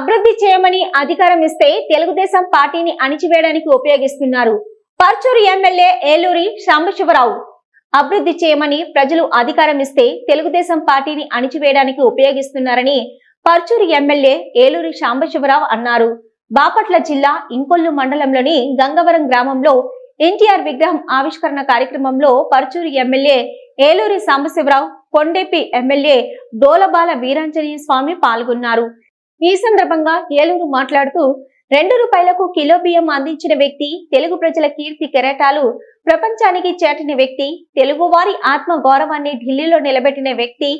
అభివృద్ధి చేయమని అధికారం ఇస్తే తెలుగుదేశం పార్టీని అణిచివేయడానికి ఉపయోగిస్తున్నారు. పర్చూరు ఎమ్మెల్యే ఏలూరి సాంబశివరావు అభివృద్ధి చేయమని ప్రజలు అధికారం ఇస్తే తెలుగుదేశం పార్టీని అణిచివేయడానికి ఉపయోగిస్తున్నారని పర్చూరు ఎమ్మెల్యే ఏలూరి సాంబశివరావు అన్నారు. బాపట్ల జిల్లా ఇంకొల్లు మండలంలోని గంగవరం గ్రామంలో ఎన్టీఆర్ విగ్రహం ఆవిష్కరణ కార్యక్రమంలో పర్చూరు ఎమ్మెల్యే ఏలూరి సాంబశివరావు కొండెపి ఎమ్మెల్యే డోలబాల వీరాంజనేయ స్వామి పాల్గొన్నారు. ఈ సందర్భంగా ఏలూరు మాట్లాడుతూ రెండు రూపాయలకు కిలో బియ్యం అందించిన వ్యక్తి తెలుగు ప్రజల కీర్తి కెరటాలు ప్రపంచానికి చేటిన వ్యక్తి తెలుగువారి ఆత్మ గౌరవాన్ని ఢిల్లీలో నిలబెట్టిన వ్యక్తి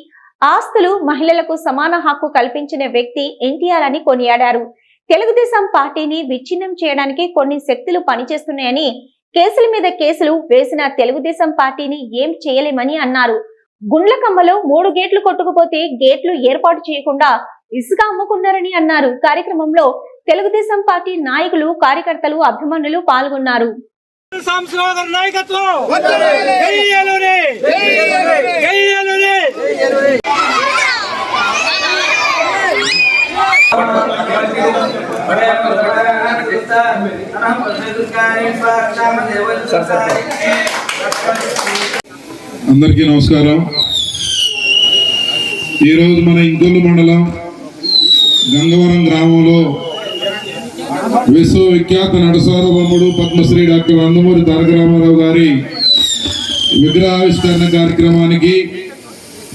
ఆస్తులు మహిళలకు సమాన హక్కు కల్పించిన వ్యక్తి ఎన్టీఆర్ అని కొనియాడారు. తెలుగుదేశం పార్టీని విచ్ఛిన్నం చేయడానికి కొన్ని శక్తులు పనిచేస్తున్నాయని కేసుల మీద కేసులు వేసిన తెలుగుదేశం పార్టీని ఏం చేయలేమని అన్నారు. గుండ్లకమ్మలో మూడు గేట్లు కొట్టుకుపోతే గేట్లు ఏర్పాటు చేయకుండా ఇసుక అమ్ముకున్నారని అన్నారు. కార్యక్రమంలో తెలుగుదేశం పార్టీ నాయకులు కార్యకర్తలు అభిమానులు పాల్గొన్నారు. నాయకత్వం! అందరికీ నమస్కారం. ఈరోజు మన ఇంకొల్లు మండలం గంగవరం గ్రామంలో విశ్వవిఖ్యాత నటసార్వభౌముడు పద్మశ్రీ డాక్టర్ నందమూరి తారక రామారావు గారి విగ్రహావిష్కరణ కార్యక్రమానికి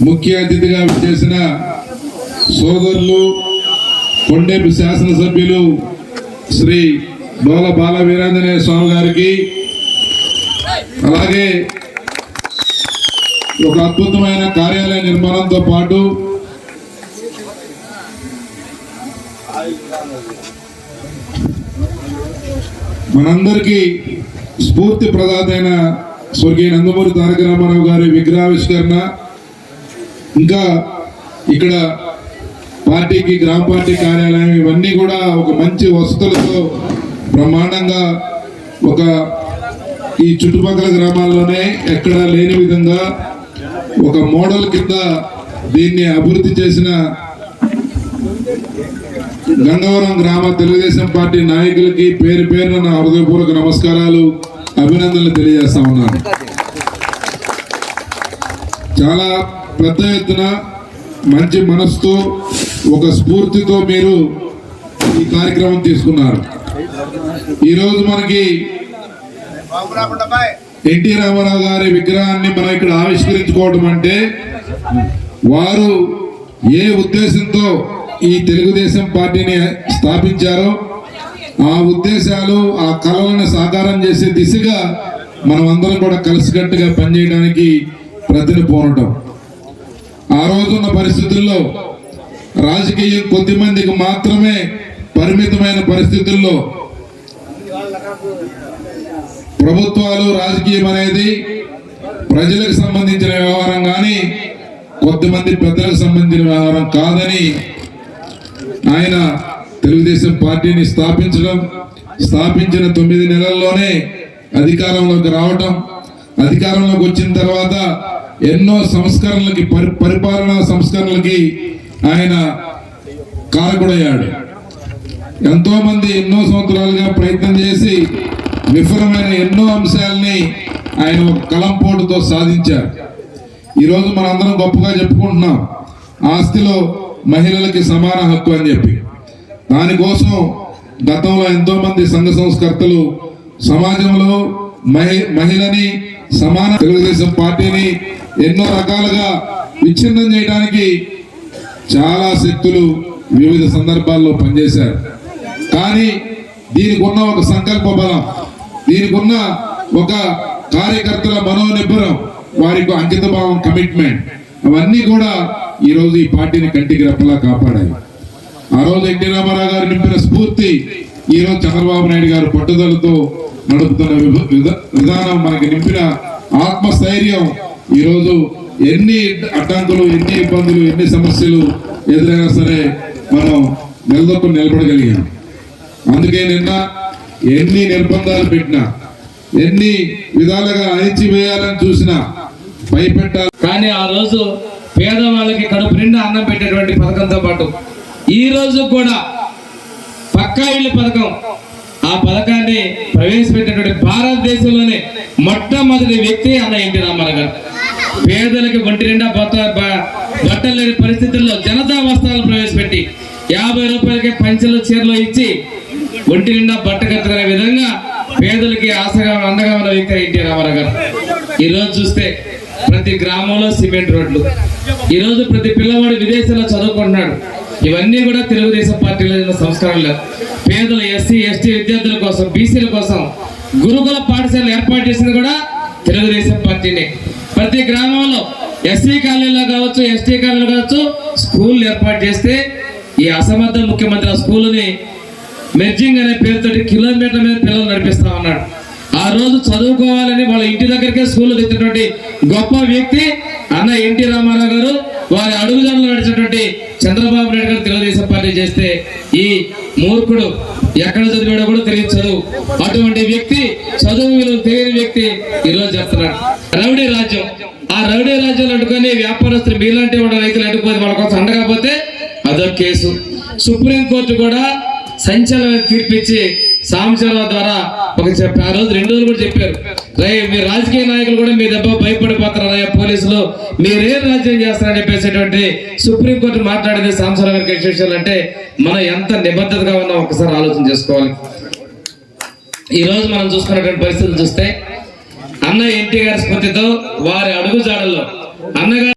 ముఖ్య అతిథిగా చేసిన సోదరులు కొండేపు శాసనసభ్యులు శ్రీ డోల బాల వీరాంజనేయ స్వామి గారికి అలాగే ఒక అద్భుతమైన కార్యాలయ నిర్మాణంతో పాటు మనందరికీ స్ఫూర్తి ప్రదాత అయిన స్వర్గీయ నందమూరి తారక రామారావు గారి విగ్రహావిష్కరణ. ఇంకా ఇక్కడ పార్టీకి గ్రామ పార్టీ కార్యాలయం ఇవన్నీ కూడా ఒక మంచి వసతులతో బ్రహ్మాండంగా ఒక ఈ చుట్టుపక్కల గ్రామాల్లోనే ఎక్కడా లేని విధంగా ఒక మోడల్ కింద దీన్ని అభివృద్ధి చేసిన గంగవరం గ్రామ తెలుగుదేశం పార్టీ నాయకులకి పేరు పేరున నా హృదయపూర్వక నమస్కారాలు అభినందనలు తెలియజేస్తా ఉన్నాను. చాలా పెద్ద ఎత్తున మంచి మనసుతో ఒక స్ఫూర్తితో మీరు ఈ కార్యక్రమం తీసుకున్నారు. ఈరోజు మనకి ఎన్టీ రామారావు గారి విగ్రహాన్ని మనం ఇక్కడ ఆవిష్కరించుకోవడం అంటే వారు ఏ ఉద్దేశంతో ఈ తెలుగుదేశం పార్టీని స్థాపించారో ఆ ఉద్దేశాలు ఆ కళలను సాకారం చేసే దిశగా మనం అందరం కూడా కలిసికట్టుగా పనిచేయడానికి ప్రతిని పోనటం ఆ రోజున్న పరిస్థితుల్లో రాజకీయం కొద్దిమందికి మాత్రమే పరిమితమైన పరిస్థితుల్లో ప్రభుత్వాలు రాజకీయం అనేది ప్రజలకు సంబంధించిన వ్యవహారం కానీ కొద్దిమంది పెద్దలకు సంబంధించిన వ్యవహారం కాదని ఆయన తెలుగుదేశం పార్టీని స్థాపించడం స్థాపించిన తొమ్మిది నెలల్లోనే అధికారంలోకి రావటం అధికారంలోకి వచ్చిన తర్వాత ఎన్నో సంస్కరణలకి పరి పరిపాలనా సంస్కరణలకి ఆయన కారకుడయ్యాడు. ఎంతోమంది ఎన్నో సంవత్సరాలుగా ప్రయత్నం చేసి విఫలమైన ఎన్నో అంశాలని ఆయన ఒక కలంపోటుతో సాధించారు. ఈరోజు మనందరం గొప్పగా చెప్పుకుంటున్నాం. ఆస్తిలో మహిళలకి సమాన హక్కు అని చెప్పి. దానికోసం గతంలో ఎంతో మంది సంఘ సంస్కర్తలు సమాజంలో మహి మహిళని సమాన తెలుగుదేశం పార్టీని ఎన్నో రకాలుగా విచ్ఛిన్నం చేయడానికి చాలా శక్తులు వివిధ సందర్భాల్లో పనిచేశారు. కానీ దీనికి ఉన్న ఒక సంకల్ప బలం దీనికి ఉన్న ఒక కార్యకర్తల మనోనిబ్బరం వారికి అంకితభావం కమిట్మెంట్ అవన్నీ కూడా ఈ రోజు ఈ పార్టీని కంటికి రెప్పలా కాపాడాయి. ఆ రోజు ఎన్టీ రామారావు గారు నింపిన స్ఫూర్తి ఈరోజు చంద్రబాబు నాయుడు గారు పట్టుదలతో నడుపుతున్న విభ- విధానం మనకి నింపిన ఆత్మస్థైర్యం ఈ రోజు ఎన్ని అడ్డంకులు ఎన్ని ఇబ్బందులు ఎన్ని సమస్యలు ఎదురైనా సరే మనం నిలదొక్కు నిలబడగలిగాం. అందుకే నిన్న ఎన్ని నిర్బంధాలు పెట్టినా ఎన్ని విధాలుగా అణిచివేయాలని చూసినా భయపెట్టాలి. కానీ ఆ రోజు పేదవాళ్ళకి కడుపు నిండా అన్నం పెట్టేటువంటి పథకంతో పాటు ఈ రోజు కూడా పక్కా ఇళ్ళ పథకం. ఆ పథకాన్ని ప్రవేశపెట్టినటువంటి భారతదేశంలోనే మొట్టమొదటి వ్యక్తి అన్న ఎన్టీ రామారావు గారు. పేదలకు ఒంటి నిండా బట్ట బ- బట్టలు లేని పరిస్థితుల్లో జనతా వస్త్రాలు ప్రవేశపెట్టి యాభై రూపాయలకే పంచలు చీరలు ఇచ్చి ఒంటి నిండా బట్ట కట్టుకునే విధంగా పేదలకి ఆశగా అండగా ఉన్న వ్యక్తి ఎన్టీ రామారావు గారు. ఈ రోజు చూస్తే ప్రతి గ్రామంలో సిమెంట్ రోడ్లు ఈరోజు ప్రతి పిల్లవాడు విదేశాల్లో చదువుకుంటున్నాడు. ఇవన్నీ కూడా తెలుగుదేశం పార్టీలో ఉన్న సంస్కరణలు. పేదల ఎస్సీ ఎస్టీ విద్యార్థుల కోసం బీసీల కోసం గురుకుల పాఠశాలలు ఏర్పాటు చేసింది కూడా తెలుగుదేశం పార్టీనే. ప్రతి గ్రామంలో ఎస్సీ కాలనీలో కావచ్చు ఎస్టీ కాలనీలో కావచ్చు స్కూల్ ఏర్పాటు చేస్తే ఈ అసమర్థ ముఖ్యమంత్రి ఆ స్కూల్ని మెర్జింగ్ అనే పేరుతోటి కిలోమీటర్ మీద పిల్లలు నడిపిస్తా ఉన్నాడు. ఆ రోజు చదువుకోవాలని వాళ్ళ ఇంటి దగ్గరికే స్కూల్ తెచ్చినటువంటి గొప్ప వ్యక్తి అన్న ఎన్టీ రామారావు గారు వారి అడుగుజాడలు నడిచినటువంటి చంద్రబాబు నాయుడు గారు తెలుగుదేశం పార్టీ చేస్తే ఈ మూర్ఖుడు ఎక్కడ చదివాడో కూడా తెలియదు చదువు. అటువంటి వ్యక్తి చదువు విలువ తెలియని వ్యక్తి ఈరోజు చెప్తున్నాడు. రౌడీ రాజ్యం. ఆ రౌడీ రాజ్యాలు అడ్డుకొని వ్యాపారస్తులు మీలాంటి వాళ్ళ రైతులు అడ్డుకొని వాళ్ళ కోసం అండకపోతే అదొక కేసు. సుప్రీంకోర్టు కూడా సంచలన తీర్పిచ్చి సాంశరావు ద్వారా ఒక చెప్ప ఆ రోజు రెండు రోజులు కూడా చెప్పారు. రే మీ రాజకీయ నాయకులు కూడా మీ దెబ్బ భయపడిపోతారయ్యా పోలీసులు? మీరేం రాజ్యం చేస్తారని చెప్పేసేటువంటి సుప్రీంకోర్టు మాట్లాడింది సాంశరావు గారికి విశేషాలు అంటే మనం ఎంత నిబద్ధతగా ఉన్నాం ఒకసారి ఆలోచన చేసుకోవాలి. ఈ రోజు మనం చూసుకున్నటువంటి పరిస్థితులు చూస్తే అన్న ఎన్టీ గారి స్ఫూర్తితో వారి అడుగుజాడల్లో అన్నగారు